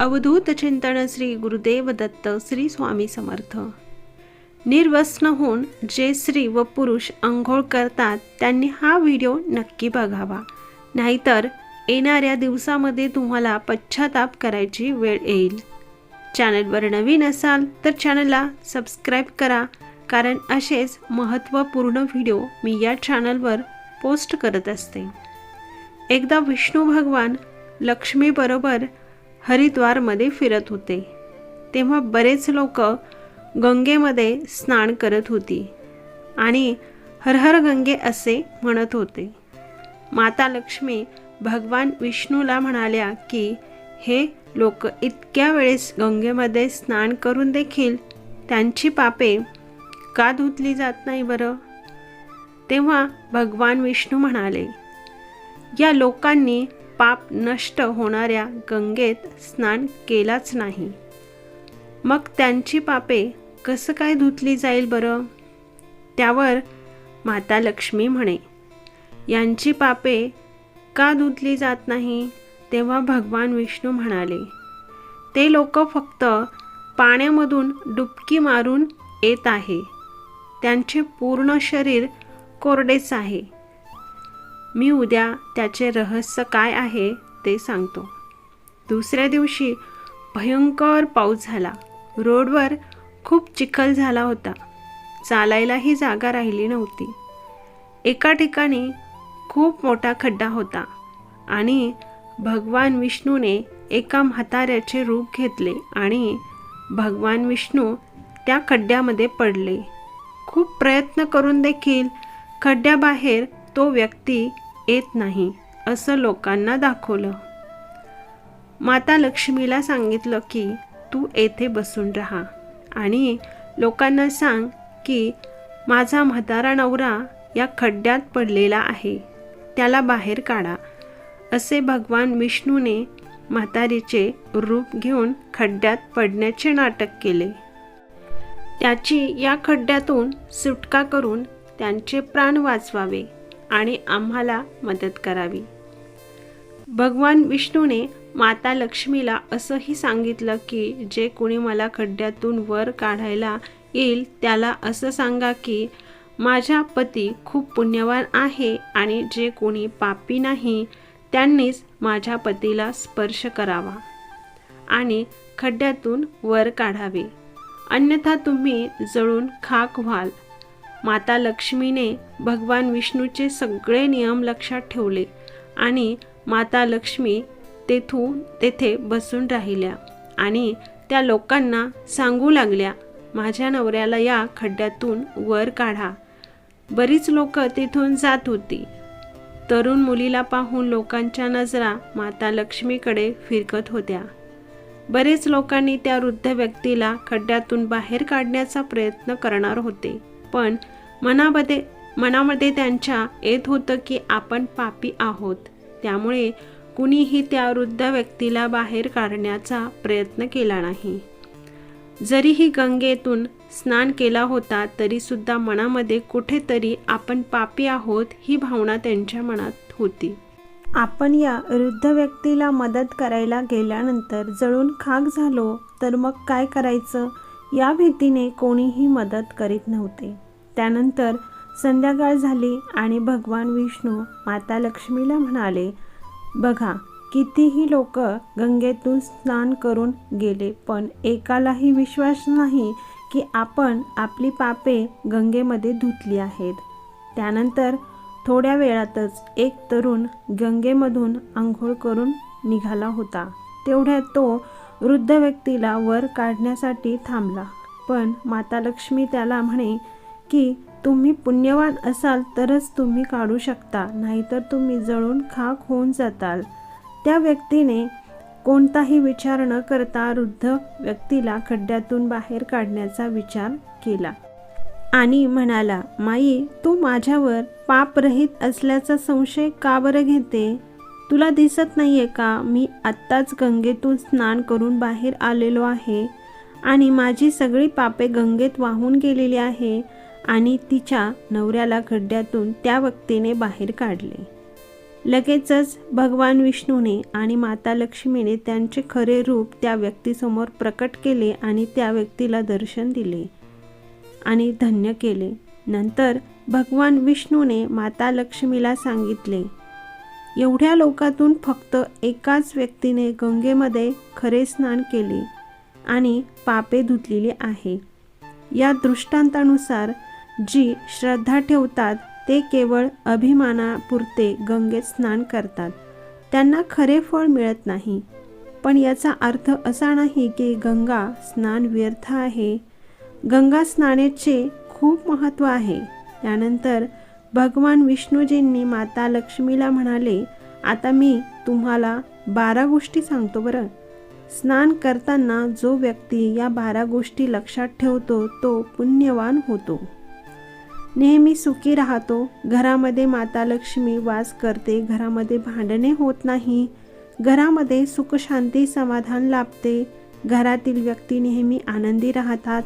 अवधूत चिंतन श्री गुरुदेव दत्त श्री स्वामी समर्थ. निर्वसन होऊन जे स्त्री व पुरुष आंघोळ करतात त्यांनी हा व्हिडिओ नक्की बघावा. नाहीतर येणाऱ्या दिवसामध्ये तुम्हाला पश्चाताप करायची वेळ येईल. चॅनलवर नवीन असाल तर चॅनलला सबस्क्राईब करा कारण असेच महत्त्वपूर्ण व्हिडिओ मी या चॅनलवर पोस्ट करत असते. एकदा विष्णू भगवान लक्ष्मीबरोबर हरिद्वारमध्ये फिरत होते. तेव्हा बरेच लोक गंगेमध्ये स्नान करत होती आणि हर हर गंगे असे म्हणत होते. माता लक्ष्मी भगवान विष्णूला म्हणाल्या की हे लोक इतक्या वेळेस गंगेमध्ये स्नान करून देखील त्यांची पापे का धुतली जात नाही बरं? तेव्हा भगवान विष्णू म्हणाले या लोकांनी पाप नष्ट होणाऱ्या गंगेत स्नान केलाच नाही. मग त्यांची पापे कसं काय धुतली जाईल बरं? त्यावर माता लक्ष्मी म्हणे यांची पापे का धुतली जात नाही? तेव्हा भगवान विष्णू म्हणाले ते लोक फक्त पाण्यामधून डुबकी मारून येत आहे. त्यांचे पूर्ण शरीर कोरडेच आहे. मी उद्या त्याचे रहस्य काय आहे ते सांगतो. दुसऱ्या दिवशी भयंकर पाऊस झाला. रोडवर खूप चिखल झाला होता. चालायलाही जागा राहिली नव्हती. एका ठिकाणी खूप मोठा खड्डा होता आणि भगवान विष्णूने एका म्हाताऱ्याचे रूप घेतले आणि भगवान विष्णू त्या खड्ड्यामध्ये पडले. खूप प्रयत्न करून देखील खड्ड्याबाहेर तो व्यक्ती येत नाही असं लोकांना दाखवलं. माता लक्ष्मीला सांगितलं की तू येथे बसून राहा आणि लोकांना सांग की माझा म्हातारा नवरा या खड्ड्यात पडलेला आहे त्याला बाहेर काढा असे भगवान विष्णूने म्हातारीचे रूप घेऊन खड्ड्यात पडण्याचे नाटक केले. त्याची या खड्ड्यातून सुटका करून त्यांचे प्राण वाचवावे. आणि आम्हाला मदत करावी. भगवान विष्णूने माता लक्ष्मीला असंही सांगितलं की जे कोणी मला खड्ड्यातून वर काढायला येईल त्याला असं सांगा की माझा पती खूप पुण्यवान आहे आणि जे कोणी पापी नाही त्यांनीच माझ्या पतीला स्पर्श करावा आणि खड्ड्यातून वर काढावे. अन्यथा तुम्ही जळून खाक व्हाल. माता लक्ष्मीने भगवान विष्णूचे सगळे नियम लक्षात ठेवले आणि माता लक्ष्मी तेथून तेथे बसून राहिल्या आणि त्या लोकांना सांगू लागल्या माझ्या नवऱ्याला या खड्ड्यातून वर काढा. बरीच लोक तिथून जात होती. तरुण मुलीला पाहून लोकांच्या नजरा माता लक्ष्मीकडे फिरकत होत्या. बरेच लोकांनी त्या वृद्ध व्यक्तीला खड्ड्यातून बाहेर काढण्याचा प्रयत्न करणार होते. पण मनामध्ये मनामध्ये त्यांच्या येत होतं की आपण पापी आहोत. त्यामुळे कुणीही त्या वृद्ध व्यक्तीला बाहेर काढण्याचा प्रयत्न केला नाही. जरीही गंगेतून स्नान केला होता तरीसुद्धा मनामध्ये कुठेतरी आपण पापी आहोत ही भावना त्यांच्या मनात होती. आपण या वृद्ध व्यक्तीला मदत करायला गेल्यानंतर जळून खाक झालो तर मग काय करायचं? या भीतीने कोणीही मदत करीत नव्हते. त्यानंतर संध्याकाळ झाली आणि भगवान विष्णू माता लक्ष्मीला म्हणाले बघा कितीही लोक गंगेतून स्नान करून गेले पण एकालाही विश्वास नाही की आपण आपली पापे गंगेमध्ये धुतली आहेत. त्यानंतर थोड्या वेळातच एक तरुण गंगेमधून आंघोळ करून निघाला होता. तेवढ्यात तो वृद्ध व्यक्तीला वर काढण्यासाठी थांबला. पण माता लक्ष्मी त्याला म्हणे की तुम्ही पुण्यवान असाल तरच तुम्ही काढू शकता नाहीतर तुम्ही जळून खाक होऊन जाताल. त्या व्यक्तीने कोणताही विचार न करता वृद्ध व्यक्तीला खड्ड्यातून बाहेर काढण्याचा विचार केला. आणि म्हणाला माई तू माझ्यावर पापरहित असल्याचा संशय का बरं घेते? तुला दिसत नाही आहे का? मी आत्ताच गंगेतून स्नान करून बाहेर आलेलो आहे आणि माझी सगळी पापे गंगेत वाहून गेलेली आहे आणि तिच्या नवऱ्याला खड्ड्यातून त्या व्यक्तीने बाहेर काढले. लगेचच भगवान विष्णूने आणि माता लक्ष्मीने त्यांचे खरे रूप त्या व्यक्तीसमोर प्रकट केले आणि त्या व्यक्तीला दर्शन दिले आणि धन्य केले. नंतर भगवान विष्णूने माता लक्ष्मीला सांगितले एवढ्या लोकातून फक्त एकाच व्यक्तीने गंगेमध्ये खरे स्नान केले आणि पापे धुतलेली आहे. या दृष्टांतानुसार जी श्रद्धा ठेवतात ते केवळ अभिमानापुरते गंगेत स्नान करतात. त्यांना खरे फळ मिळत नाही. पण याचा अर्थ असा नाही की गंगा स्नान व्यर्थ आहे. गंगा स्नानाचे खूप महत्त्व आहे. त्यानंतर भगवान विष्णूजींनी माता लक्ष्मीला म्हणाले आता मी तुम्हाला बारा गोष्टी सांगतो बरं. स्नान करताना जो व्यक्ती या बारा गोष्टी लक्षात ठेवतो तो पुण्यवान होतो. नेहमी सुखी राहतो. घरामध्ये माता लक्ष्मी वास करते. घरामध्ये भांडणे होत नाही. घरामध्ये सुखशांती समाधान लाभते. घरातील व्यक्ती नेहमी आनंदी राहतात.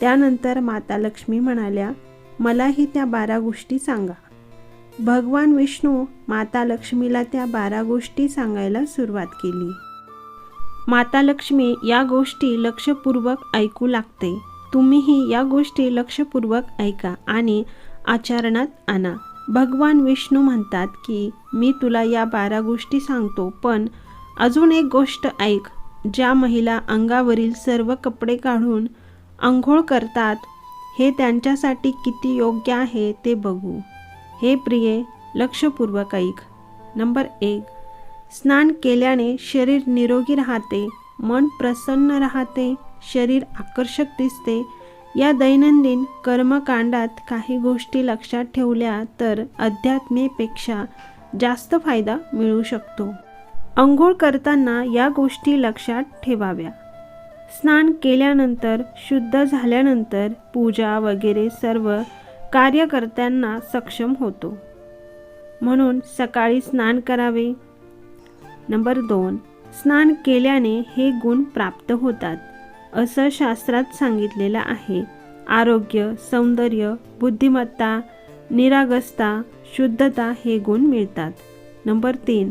त्यानंतर माता लक्ष्मी म्हणाल्या मलाही त्या बारा गोष्टी सांगा. भगवान विष्णू माता लक्ष्मीला त्या बारा गोष्टी सांगायला सुरुवात केली. माता लक्ष्मी या गोष्टी लक्षपूर्वक ऐकू लागते. तुम्हीही या गोष्टी लक्षपूर्वक ऐका आणि आचरणात आणा. भगवान विष्णू म्हणतात की मी तुला या बारा गोष्टी सांगतो पण अजून एक गोष्ट ऐक. ज्या महिला अंगावरील सर्व कपडे काढून आंघोळ करतात हे त्यांच्यासाठी किती योग्य आहे ते बघू. हे प्रिये लक्षपूर्वक ऐक. नंबर एक स्नान केल्याने शरीर निरोगी राहते मन प्रसन्न राहते शरीर आकर्षक दिसते. या दैनंदिन कर्मकांडात काही गोष्टी लक्षात ठेवल्या तर अध्यात्मेपेक्षा जास्त फायदा मिळू शकतो. अंघोळ करताना या गोष्टी लक्षात ठेवाव्या. स्नान केल्यानंतर शुद्ध झाल्यानंतर पूजा वगैरे सर्व कार्यकर्त्यांना सक्षम होतो. म्हणून सकाळी स्नान करावे. नंबर दोन स्नान केल्याने हे गुण प्राप्त होतात असं शास्त्रात सांगितलेलं आहे. आरोग्य सौंदर्य बुद्धिमत्ता निरागसता शुद्धता हे गुण मिळतात. नंबर तीन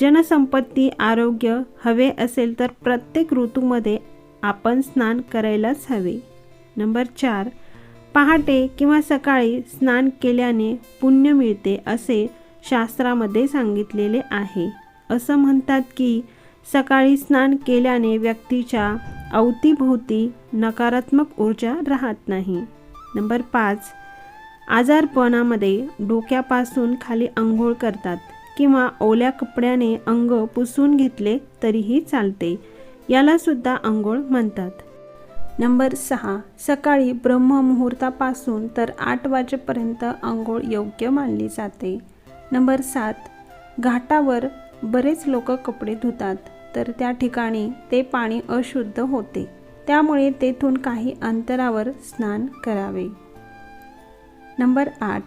जनसंपत्ती आरोग्य हवे असेल तर प्रत्येक ऋतूमध्ये आपण स्नान करायलाच हवे. नंबर चार पहाटे किंवा सकाळी स्नान केल्याने पुण्य मिळते असे शास्त्रामध्ये सांगितलेले आहे. असं म्हणतात की सकाळी स्नान केल्याने व्यक्तीच्या अवतीभोवती नकारात्मक ऊर्जा राहत नाही. नंबर पाच आजारपणामध्ये डोक्यापासून खाली आंघोळ करतात. किंवा ओल्या कपड्याने अंग पुसून घेतले तरीही चालते. याला सुद्धा आंघोळ म्हणतात. नंबर सहा. सकाळी ब्रह्ममुहूर्तापासून तर आठ वाजेपर्यंत आंघोळ योग्य मानली जाते. नंबर सात. घाटावर बरेच लोक कपडे धुतात तर त्या ठिकाणी ते पाणी अशुद्ध होते. त्यामुळे तेथून काही अंतरावर स्नान करावे. नंबर आठ.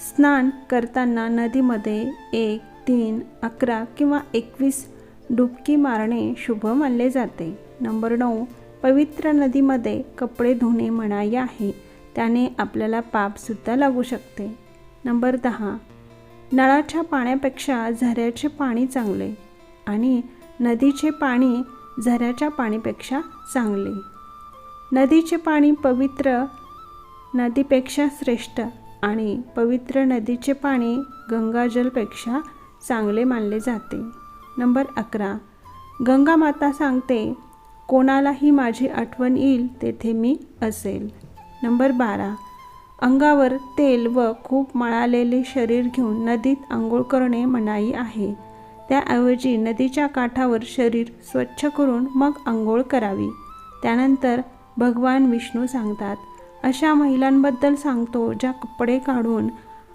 स्नान करताना नदीमध्ये एक तीन अकरा किंवा एकवीस डुबकी मारणे शुभ मानले जाते. नंबर नऊ पवित्र नदीमध्ये कपडे धुणे म्हणाई आहे. त्याने आपल्याला पापसुद्धा लागू शकते. नंबर दहा नळाच्या पाण्यापेक्षा झऱ्याचे पाणी चांगले आणि नदीचे पाणी झऱ्याच्या पाणीपेक्षा चांगले. नदीचे पाणी पवित्र नदीपेक्षा श्रेष्ठ आणि पवित्र नदीचे पाणी गंगाजलपेक्षा चांगले मानले जाते. नंबर अकरा. गंगा माता सांगते कोणालाही माझी आठवण येईल तेथे मी असेल. नंबर बारा. अंगावर तेल व खूप मळालेले शरीर घेऊन नदीत आंघोळ करणे मनाई आहे. त्याऐवजी नदीच्या काठावर शरीर स्वच्छ करून मग आंघोळ करावी. त्यानंतर भगवान विष्णू सांगतात अशा महिलांबद्दल सांगतो ज्या कपडे काढून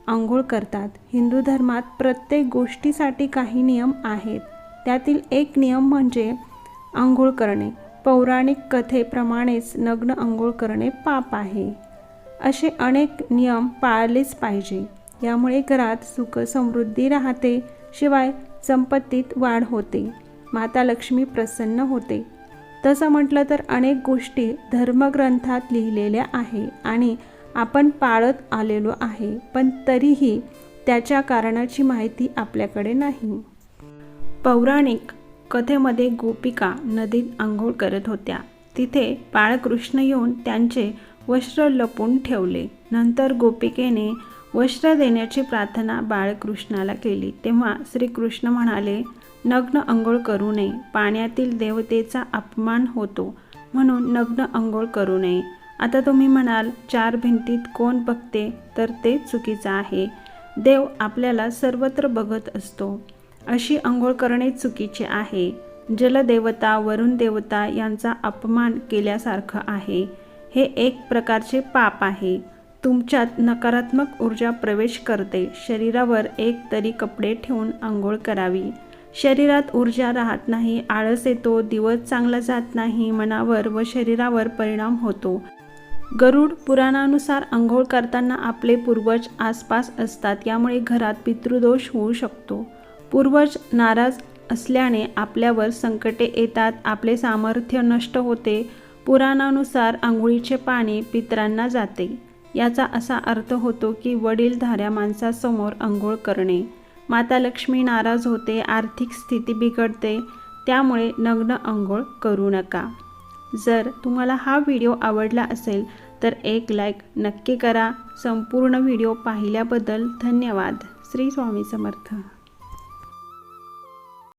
आंघोळ करतात. हिंदू धर्मात प्रत्येक गोष्टीसाठी काही नियम आहेत. त्यातील एक नियम म्हणजे आंघोळ करणे. पौराणिक कथेप्रमाणेच नग्न आंघोळ करणे पाप आहे. असे अनेक नियम पाळलेच पाहिजे. यामुळे घरात सुख समृद्धी राहते. शिवाय संपत्तीत वाढ होते. माता लक्ष्मी प्रसन्न होते. तसं म्हटलं तर अनेक गोष्टी धर्मग्रंथात लिहिलेल्या आहे आणि आपण पाळत आलेलो आहे पण तरीही त्याच्या कारणाची माहिती आपल्याकडे नाही. पौराणिक कथेमध्ये गोपिका नदीत आंघोळ करत होत्या. तिथे बाळकृष्ण येऊन त्यांचे वस्त्र लपून ठेवले. नंतर गोपिकेने वस्त्र देण्याची प्रार्थना बाळकृष्णाला केली. तेव्हा श्रीकृष्ण म्हणाले नग्न अंघोळ करू नये. पाण्यातील देवतेचा अपमान होतो म्हणून नग्न अंघोळ करू नये. आता तुम्ही म्हणाल चार भिंतीत कोण बघते? तर ते चुकीचं आहे. देव आपल्याला सर्वत्र बघत असतो. अशी अंघोळ करणे चुकीचे आहे. जलदेवता वरुण देवता यांचा अपमान केल्यासारखं आहे. हे एक प्रकारचे पाप आहे. तुमच्यात नकारात्मक ऊर्जा प्रवेश करते. शरीरावर एक तरी कपडे ठेवून आंघोळ करावी. शरीरात ऊर्जा राहत नाही आळस येतो दिवस चांगला जात नाही मनावर व शरीरावर परिणाम होतो. गरुड पुराणानुसार आंघोळ करताना आपले पूर्वज आसपास असतात यामुळे घरात पितृदोष होऊ शकतो. पूर्वज नाराज असल्याने आपल्यावर संकटे येतात आपले सामर्थ्य नष्ट होते. पुराणानुसार आंघोळीचे पाणी पितरांना जाते. याचा असा अर्थ होतो की वडीलधाऱ्या माणसासमोर आंघोळ करणे. माता लक्ष्मी नाराज होते आर्थिक स्थिती बिघडते त्यामुळे नग्न अंघोळ करू नका. जर तुम्हाला हा व्हिडिओ आवडला असेल तर एक लाईक नक्की करा. संपूर्ण व्हिडिओ पाहिल्याबद्दल धन्यवाद. श्री स्वामी समर्थ.